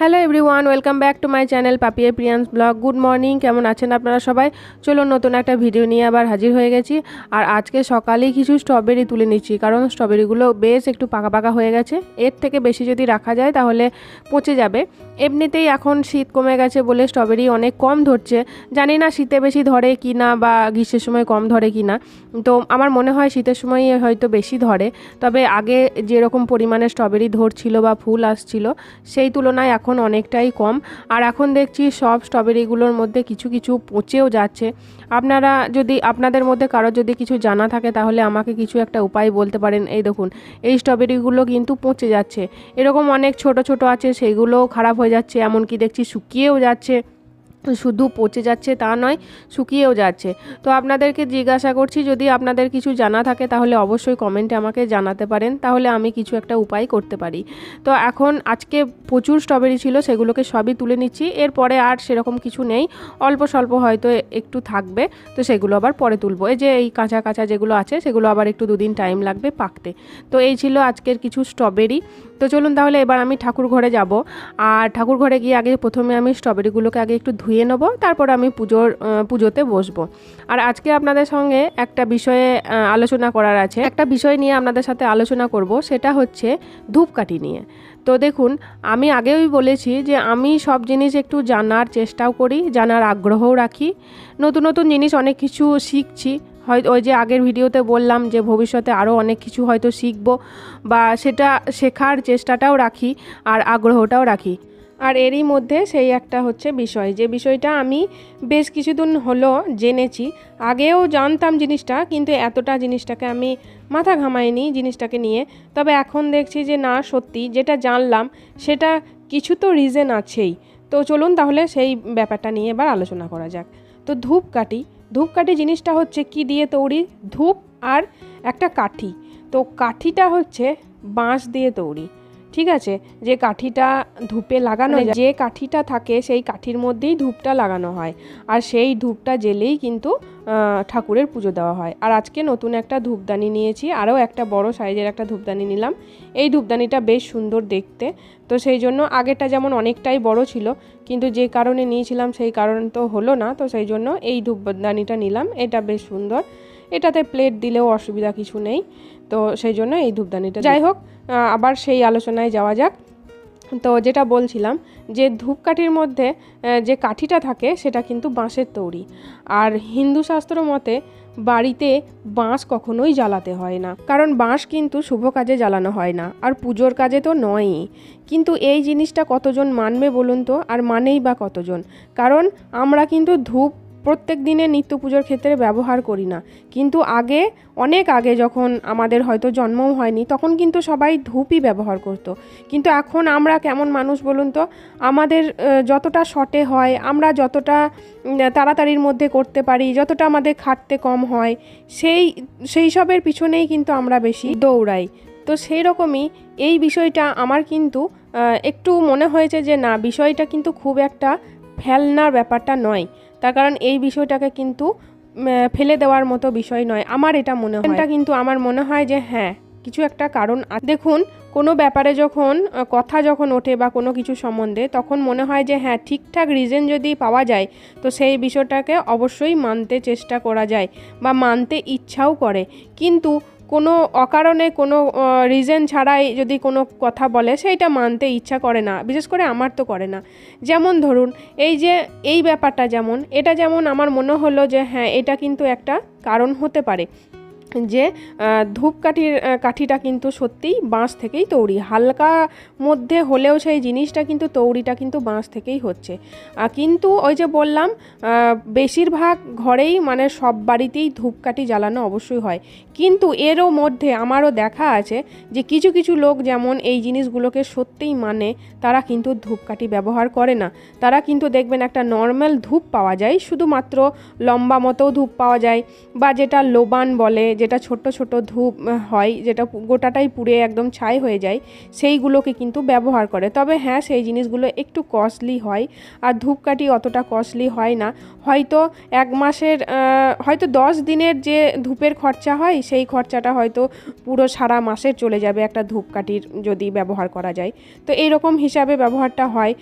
Hello everyone welcome back to my channel Papiya Priyans blog good morning কেমন আছেন আপনারা সবাই? চলুন নতুন একটা ভিডিও নিয়ে আবার হাজির হয়ে গেছি। আর আজকে সকালেই কিছু স্ট্রবেরি তুলে নিচ্ছি, কারণ স্ট্রবেরিগুলো বেশ একটু পাকা পাকা হয়ে গেছে। এর থেকে বেশি যদি রাখা যায়, তাহলে পচে যাবে। এমনিতেই এখন শীত কমে গেছে বলে স্ট্রবেরি অনেক কম ধরছে। জানি না শীতে বেশি ধরে কি না বা গ্রীষ্মের সময় কম ধরে কি না তো আমার মনে হয় শীতের সময় হয়তো বেশি ধরে। তবে আগে যেরকম পরিমাণে স্ট্রবেরি ধরছিল বা ফুল আসছিল, সেই তুলনায় এখন অনেকটাই কম। আর এখন দেখছি সব স্ট্রবেরিগুলোর মধ্যে কিছু কিছু পচেও যাচ্ছে। আপনারা যদি, আপনাদের মধ্যে কারও যদি কিছু জানা থাকে, তাহলে আমাকে কিছু একটা উপায় বলতে পারেন। এই দেখুন, এই স্ট্রবেরিগুলো কিন্তু পচে যাচ্ছে। এরকম অনেক ছোট ছোট আছে, সেগুলোও খারাপ হয়ে যাচ্ছে। এমনকি দেখছি শুকিয়েও যাচ্ছে। শুধু পচে যাচ্ছে তা নয়, শুকিয়েও যাচ্ছে। তো আপনাদেরকে জিজ্ঞাসা করছি, যদি আপনাদের কিছু জানা থাকে, তাহলে অবশ্যই কমেন্টে আমাকে জানাতে পারেন। তাহলে আমি কিছু একটা উপায় করতে পারি। তো এখন আজকে প্রচুর স্ট্রবেরি ছিল, সেগুলোকে সবই তুলে নিচ্ছি। এরপরে আর সেরকম কিছু নেই। অল্প স্বল্প হয়তো একটু থাকবে, তো সেগুলো আবার পরে তুলবো। এই যে এই কাঁচা কাঁচা যেগুলো আছে, সেগুলো আবার একটু দুদিন টাইম লাগবে পাকতে। তো এই ছিল আজকের কিছু স্ট্রবেরি। তো চলুন তাহলে এবার আমি ঠাকুর ঘরে যাব। আর ঠাকুর ঘরে গিয়ে আগে প্রথমে আমি স্ট্রবেরিগুলোকে আগে একটু ধুয়ে নেব, তারপর আমি পুজোর পুজোতে বসবো। আর আজকে আপনাদের সঙ্গে একটা বিষয়ে আলোচনা করার আছে। একটা বিষয় নিয়ে আপনাদের সাথে আলোচনা করব, সেটা হচ্ছে ধূপকাঠি নিয়ে। তো দেখুন, আমি আগেই বলেছি যে আমি সব জিনিস একটু জানার চেষ্টাও করি, জানার আগ্রহও রাখি। নতুন নতুন জিনিস অনেক কিছু শিখছি। হয় ওই যে আগের ভিডিওতে বললাম যে ভবিষ্যতে আরও অনেক কিছু হয়তো শিখব, বা সেটা শেখার চেষ্টাটাও রাখি আর আগ্রহটাও রাখি। আর এরই মধ্যে সেই একটা হচ্ছে বিষয়। যে বিষয়টা আমি বেশ কিছুদিন হলো জেনেছি। আগেও জানতাম জিনিসটা, কিন্তু এতটা জিনিসটাকে আমি মাথা ঘামাইনি জিনিসটাকে নিয়ে। তবে এখন দেখছি যে না, সত্যি যেটা জানলাম সেটা কিছু তো রিজেন আছেই। তো চলুন তাহলে সেই ব্যাপারটা নিয়ে এবার আলোচনা করা যাক। তো ধূপকাঠি ধূপকাঠি জিনিসটা হচ্ছে কি দিয়ে তৈরি? ধূপ আর একটা কাঠি। তো কাঠিটা হচ্ছে বাঁশ দিয়ে তৈরি। ঠিক আছে? যে কাঠিটা ধূপে লাগানো যায় যে কাঠিটা থাকে সেই কাঠির মধ্যেই ধূপটা লাগানো হয়। আর সেই ধূপটা জেলেই কিন্তু ঠাকুরের পুজো দেওয়া হয়। আর আজকে নতুন একটা ধূপদানি নিয়েছি আরও একটা বড় সাইজের একটা ধূপদানি নিলাম। এই ধূপদানিটা বেশ সুন্দর দেখতে। তো সেই জন্য আগেরটা যেমন অনেকটাই বড় ছিল কিন্তু যে কারণে নিয়েছিলাম সেই কারণ তো হলো না তো সেই জন্য এই ধূপদানিটা নিলাম। এটা বেশ সুন্দর। এটাতে প্লেট দিলেও অসুবিধা কিছু নেই। তো সেই জন্য এই ধূপদানিটা যাই হোক আবার সেই আলোচনায় যাওয়া যাক। তো যেটা বলছিলাম যে ধূপকাঠির মধ্যে যে কাঠিটা থাকে সেটা কিন্তু বাঁশের তৈরি। আর হিন্দু শাস্ত্র মতে বাড়িতে বাঁশ কখনোই জ্বালাতে হয় না। কারণ বাঁশ কিন্তু শুভ কাজে জ্বালানো হয় না, আর পুজোর কাজে তো নয়ই। কিন্তু এই জিনিসটা কতজন মানবে বলুন তো? আর মানেই বা কতজন? কারণ আমরা কিন্তু ধূপ প্রত্যেক দিনে নিত্য পুজোর ক্ষেত্রে ব্যবহার করি না। কিন্তু আগে, অনেক আগে যখন আমাদের হয়তো জন্মও হয়নি, তখন কিন্তু সবাই ধূপই ব্যবহার করতো। কিন্তু এখন আমরা কেমন মানুষ বলুন তো? আমাদের যতটা শর্টে হয়, আমরা যতটা তাড়াতাড়ির মধ্যে করতে পারি, যতটা আমাদের খাটতে কম হয়, সেই সেই সবের পিছনেই কিন্তু আমরা বেশি দৌড়াই। তো সেই রকমই এই বিষয়টা আমার কিন্তু একটু মনে হয়েছে যে না, বিষয়টা কিন্তু খুব একটা ফেলনার ব্যাপারটা নয়। তার কারণ এই বিষয়টাকে কিন্তু ফেলে দেওয়ার মতো বিষয় নয় আমার এটা মনে হয় এটা কিন্তু আমার মনে হয় যে হ্যাঁ কিছু একটা কারণ। দেখুন, কোনো ব্যাপারে যখন কথা যখন ওঠে বা কোনো কিছু সম্বন্ধে, তখন মনে হয় যে হ্যাঁ ঠিকঠাক রিজন যদি পাওয়া যায়, তো সেই বিষয়টাকে অবশ্যই মানতে চেষ্টা করা যায় বা মানতে ইচ্ছাও করে কিন্তু কোনো অকারণে, কোনো রিজন ছাড়াই যদি কোনো কথা বলে, সেইটা মানতে ইচ্ছা করে না। বিশেষ করে আমার তো করে না। যেমন ধরুন, এই যে, এই ব্যাপারটা যেমন, এটা যেমন আমার মনে হলো যে হ্যাঁ এটা কিন্তু একটা কারণ হতে পারে। যে ধূপকাঠির কাঠিটা কিন্তু সত্যিই বাঁশ থেকেই তৈরি। হালকা মধ্যে হলেও সেই জিনিসটা কিন্তু তৈরিটা কিন্তু বাঁশ থেকেই হচ্ছে। কিন্তু ওই যে বললাম বেশিরভাগ ঘরেই মানে সব বাড়িতেই ধূপকাঠি জ্বালানো অবশ্যই হয়। কিন্তু এরও মধ্যে আমারও দেখা আছে যে, কিছু কিছু লোক যেমন এই জিনিসগুলোকে সত্যিই মানে তারা কিন্তু ধূপকাঠি ব্যবহার করে না। তারা কিন্তু দেখবেন একটা নর্মাল ধূপ পাওয়া যায়, শুধুমাত্র লম্বা মতো ধূপ পাওয়া যায় বা যেটা লোবান বলে যেটা ছোট ছোট ধূপ হয়, যেটা গোটাটাই পুড়ে একদম ছাই হয়ে যায়, সেইগুলোকে কিন্তু ব্যবহার করে। তবে হ্যাঁ সেই জিনিসগুলো একটু কস্টলি হয়, আর ধূপকাঠি অতটা কস্টলি হয় না। হয়তো এক মাসের হয়তো দশ দিনের যে ধূপের খরচা হয়, সেই খরচাটা হয়তো পুরো সারা মাসের চলে যাবে একটা ধূপকাঠির যদি ব্যবহার করা যায়। তো এইরকম হিসাবে ব্যবহারটা হয়।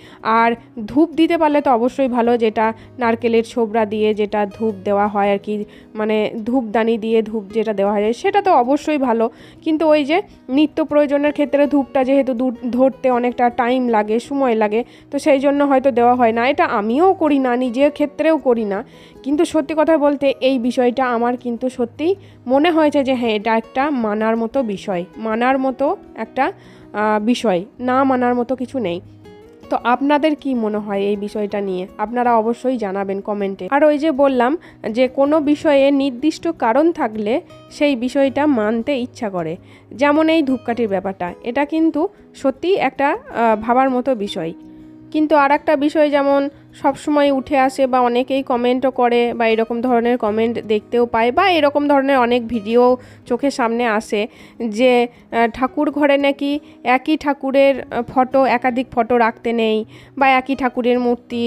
আর ধূপ দিতে পারলে তো অবশ্যই ভালো, যেটা নারকেলের ছোবড়া দিয়ে যেটা ধূপ দেওয়া হয় আর কি মানে ধূপদানি দিয়ে ধূপ যেটা দেওয়া হয়, সেটা তো অবশ্যই ভালো। কিন্তু ওই যে নিত্য প্রয়োজনের ক্ষেত্রে ধূপটা যেহেতু ধরতে অনেকটা টাইম লাগে, সময় লাগে, তো সেই জন্য হয়তো দেওয়া হয় না। এটা আমিও করি না, নিজের ক্ষেত্রেও করি না। কিন্তু সত্যি কথা বলতে এই বিষয়টা আমার কিন্তু সত্যিই মনে হয়েছে যে হ্যাঁ এটা একটা মানার মতো বিষয়। মানার মতো একটা বিষয়। না মানার মতো কিছু নেই। তো আপনাদের কি মনে হয় এই বিষয়টা নিয়ে? আপনারা অবশ্যই জানাবেন কমেন্টে। আর ওই যে বললাম যে কোনো বিষয়ে নির্দিষ্ট কারণ থাকলে সেই বিষয়টা মানতে ইচ্ছা করে। যেমন এই ধূপকাঠির ব্যাপারটা। এটা কিন্তু সত্যিই একটা ভাবার মতো বিষয়। কিন্তু আর একটা বিষয় যেমন সবসময় উঠে আসে বা অনেকেই কমেন্টও করে বা এরকম ধরনের কমেন্ট দেখতেও পায় বা এরকম ধরনের অনেক ভিডিও চোখের সামনে আসে যে ঠাকুর ঘরে নাকি একই ঠাকুরের ফটো, একাধিক ফটো রাখতে নেই বা একই ঠাকুরের মূর্তি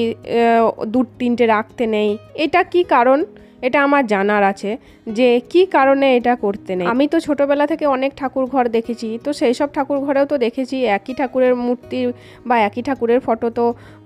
দু তিনটে রাখতে নেই। এটা কি কারণ? এটা আমার জানার আছে যে কি কারণে এটা করতে নেই। আমি তো ছোটবেলা থেকে অনেক ঠাকুর ঘর দেখেছি, তো সেই সব ঠাকুর ঘরেও তো দেখেছি একই ঠাকুরের মূর্তি বা একই ঠাকুরের ফটো তো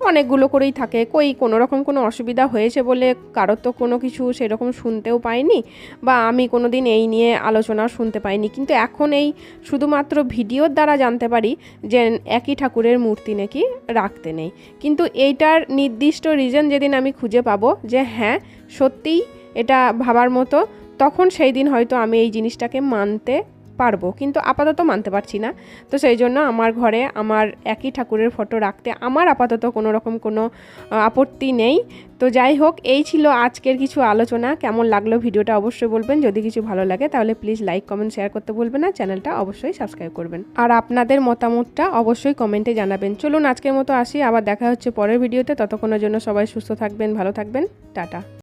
অনেকগুলো করেই থাকে। কই কোনো রকম কোনো অসুবিধা হয়েছে বলে কারোর তো কোনো কিছু সেরকম শুনতেও পাইনি বা আমি কোনো দিন এই নিয়ে আলোচনা শুনতে পাইনি। কিন্তু এখন এই শুধুমাত্র ভিডিওর দ্বারা জানতে পারি যে একই ঠাকুরের মূর্তি নাকি রাখতে নেই। কিন্তু এইটার নির্দিষ্ট রিজন যেদিন আমি খুঁজে পাবো যে হ্যাঁ সত্যিই এটা ভাবার মতো, তখন সেই দিন হয়তো আমি এই জিনিসটাকে মানতে পারব। কিন্তু আপাতত মানতে পারছি না। তো সেই জন্য আমার ঘরে আমার একই ঠাকুরের ফটো রাখতে আমার আপাতত কোনো রকম কোনো আপত্তি নেই। তো যাই হোক, এই ছিল আজকের কিছু আলোচনা। কেমন লাগল ভিডিওটা অবশ্যই বলবেন। যদি কিছু ভালো লাগে তাহলে প্লিজ লাইক, কমেন্ট, শেয়ার করতে বলবেন না। চ্যানেলটা অবশ্যই সাবস্ক্রাইব করবেন। আর আপনাদের মতামতটা অবশ্যই কমেন্টে জানাবেন। চলুন আজকের মতো আসি। আবার দেখা হচ্ছে পরের ভিডিওতে। ততক্ষণের জন্য সবাই সুস্থ থাকবেন, ভালো থাকবেন। টাটা।